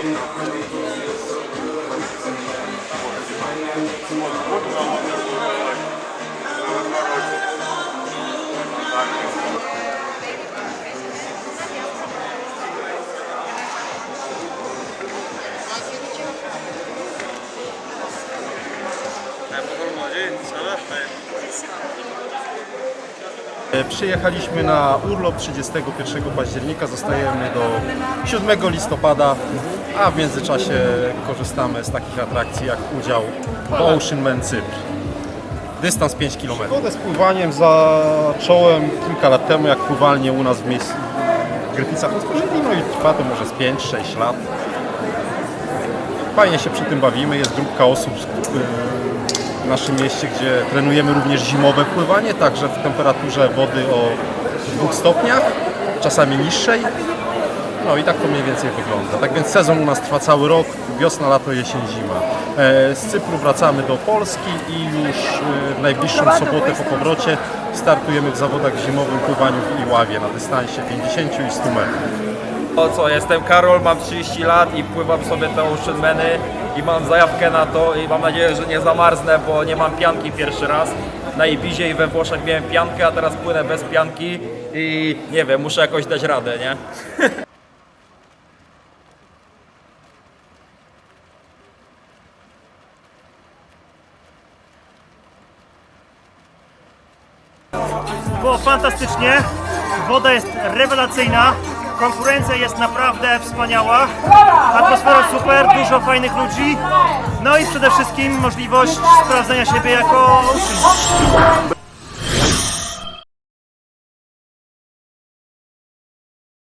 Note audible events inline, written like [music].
E, Przyjechaliśmy na urlop 31 października, zostajemy do 7 listopada, a w międzyczasie korzystamy z takich atrakcji jak udział w Ocean Man Cypr. Dystans 5 km. Wodę z pływaniem zacząłem kilka lat temu, jak pływalnie u nas w miejscu w Gryficach otworzyli, no i trwa to może z 5-6 lat. Fajnie się przy tym bawimy, jest grupka osób w naszym mieście, gdzie trenujemy również zimowe pływanie, także w temperaturze wody o 2 stopniach, czasami niższej. No i tak to mniej więcej wygląda. Tak więc sezon u nas trwa cały rok, wiosna, lato, jesień, zima. E, Z Cypru wracamy do Polski i już e, w najbliższą sobotę po powrocie startujemy w zawodach w zimowym pływaniu w Iławie na dystansie 50 i 100 metrów. O co, jestem Karol, mam 30 lat i pływam sobie te Oceanmany i mam zajawkę na to i mam nadzieję, że nie zamarznę, bo nie mam pianki pierwszy raz. Na Ibizie i we Włoszech miałem piankę, a teraz płynę bez pianki i nie wiem, muszę jakoś dać radę, nie? [laughs] Było fantastycznie, woda jest rewelacyjna, konkurencja jest naprawdę wspaniała, atmosfera super, dużo fajnych ludzi, no i przede wszystkim możliwość sprawdzenia siebie jako uczeń.